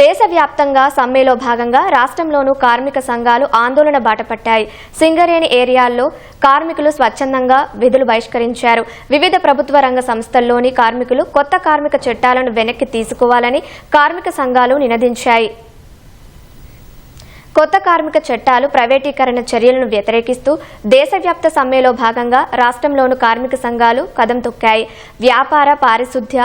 దేశవ్యాప్తంగా సమ్మెలో భాగంగా రాష్ట్రంలోనూ కార్మిక సంఘాలు ఆందోళన బాటపట్టాయి. సింగరేణి ఏరియాల్లో కార్మికులు స్వచ్ఛందంగా విధులు బహిష్కరించారు. వివిధ ప్రభుత్వ రంగ సంస్థల్లోని కార్మికులు కొత్త కార్మిక చట్టాలను వెనక్కి తీసుకోవాలని కార్మిక సంఘాలు నినదించాయి. కొత్త కార్మిక చట్టాలు ప్రైవేటీకరణ చర్యలను వ్యతిరేకిస్తూ దేశవ్యాప్త సమ్మెలో భాగంగా రాష్ట్రంలోను కార్మిక సంఘాలు కదం తొక్కాయి. వ్యాపార పారిశుద్ధ్య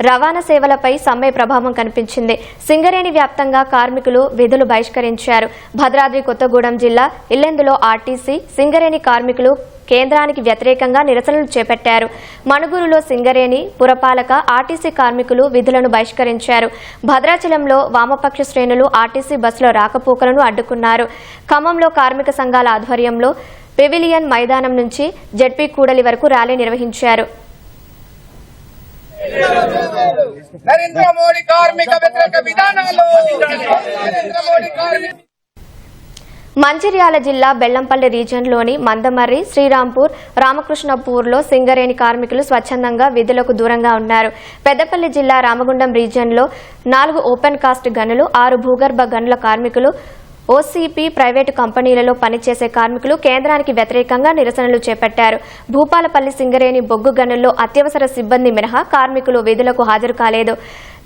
రవాణా సేవలపై సమ్మె ప్రభావం కనిపించింది. సింగరేణి వ్యాప్తంగా కార్మికులు విధులు బహిష్కరించారు. భద్రాద్రి కొత్తగూడెం జిల్లా ఇల్లెందులో ఆర్టీసీ సింగరేణి కార్మికులు కేంద్రానికి వ్యతిరేకంగా నిరసనలు చేపట్టారు. మణుగూరులో సింగరేణి పురపాలక ఆర్టీసీ కార్మికులు విధులను బహిష్కరించారు. భద్రాచలంలో వామపక్ష శ్రేణులు ఆర్టీసీ బస్సుల రాకపోకలను అడ్డుకున్నారు. ఖమ్మంలో కార్మిక సంఘాల ఆధ్వర్యంలో పెవిలియన్ మైదానం నుంచి జడ్పీ కూడలి వరకు ర్యాలీ నిర్వహించారు. నరేంద్ర మోడీ కార్మిక వ్యతిరేక విధానాలు. నరేంద్ర మోడీ కార్మిక మంచిర్యాల జిల్లా బెల్లంపల్లి రీజియన్లోని మందమర్రి శ్రీరాంపూర్ రామకృష్ణపూర్లో సింగరేణి కార్మికులు స్వచ్ఛందంగా విధులకు దూరంగా ఉన్నారు. పెద్దపల్లి జిల్లా రామగుండం రీజియన్లో నాలుగు ఓపెన్ కాస్ట్ గనులు ఆరు భూగర్భ గనుల కార్మికులు ఓసీపీ ప్రైవేటు కంపెనీలలో పనిచేసే కార్మికులు కేంద్రానికి వ్యతిరేకంగా నిరసనలు చేపట్టారు. భూపాలపల్లి సింగరేణి బొగ్గు గనుల్లో అత్యవసర సిబ్బంది మినహా కార్మికులు విధులకు హాజరు కాలేదు.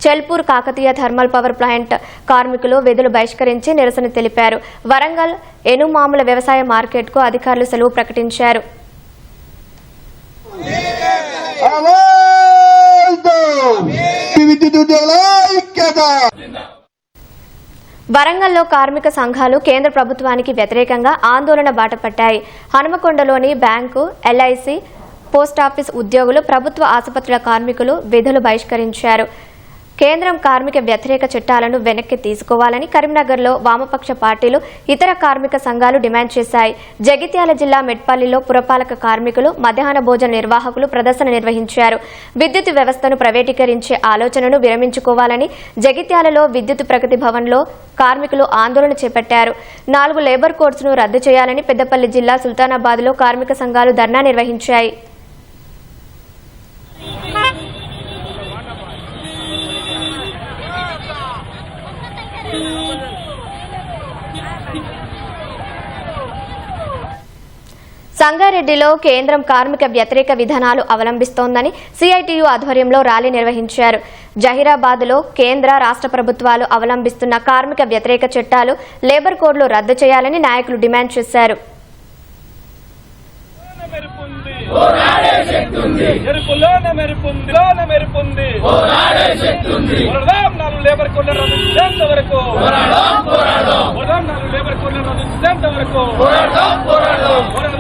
Chelpur Kakatiya thermal power plant కార్మికులు విధులు బహిష్కరించి నిరసన తెలిపారు. వరంగల్ ఎనుమాముల వ్యవసాయ మార్కెట్కు అధికారులు సెలవు ప్రకటించారు. విద్యుత్ ఉద్యోగుల ఐక్యత! వరంగల్లో కార్మిక సంఘాలు కేంద్ర ప్రభుత్వానికి వ్యతిరేకంగా ఆందోళన బాటపట్టాయి హనుమకొండలోని బ్యాంకు ఎల్ఐసి పోస్టాఫీస్ ఉద్యోగులు ప్రభుత్వ ఆసుపత్రుల కార్మికులు విధులు బహిష్కరించారు. కేంద్రం కార్మిక వ్యతిరేక చట్టాలను వెనక్కి తీసుకోవాలని కరీంనగర్లో వామపక్ష పార్టీలు ఇతర కార్మిక సంఘాలు డిమాండ్ చేశాయి. జగిత్యాల జిల్లా మెట్పల్లిలో పురపాలక కార్మికులు మధ్యాహ్న భోజన నిర్వాహకులు ప్రదర్శన నిర్వహించారు. విద్యుత్ వ్యవస్థను ప్రైవేటీకరించే ఆలోచనను విరమించుకోవాలని జగిత్యాలలో విద్యుత్ ప్రగతి భవన్లో కార్మికులు ఆందోళన చేపట్టారు. నాలుగు లేబర్ కోడ్స్ను రద్దు చేయాలని పెద్దపల్లి జిల్లా సుల్తానాబాద్లో కార్మిక సంఘాలు ధర్నా నిర్వహించాయి. సంగారెడ్డిలో కేంద్రం కార్మిక వ్యతిరేక విధానాలు అవలంబిస్తోందని సిఐటియు ఆధ్వర్యంలో ర్యాలీ నిర్వహించారు. జహీరాబాద్లో కేంద్ర రాష్ట్ర ప్రభుత్వాలు అవలంబిస్తున్న కార్మిక వ్యతిరేక చట్టాలు లేబర్ కోడ్లు రద్దు చేయాలని నాయకులు డిమాండ్ చేశారు. లేబర్ రద్దు వరకు లేబర్ రద్దు వరకు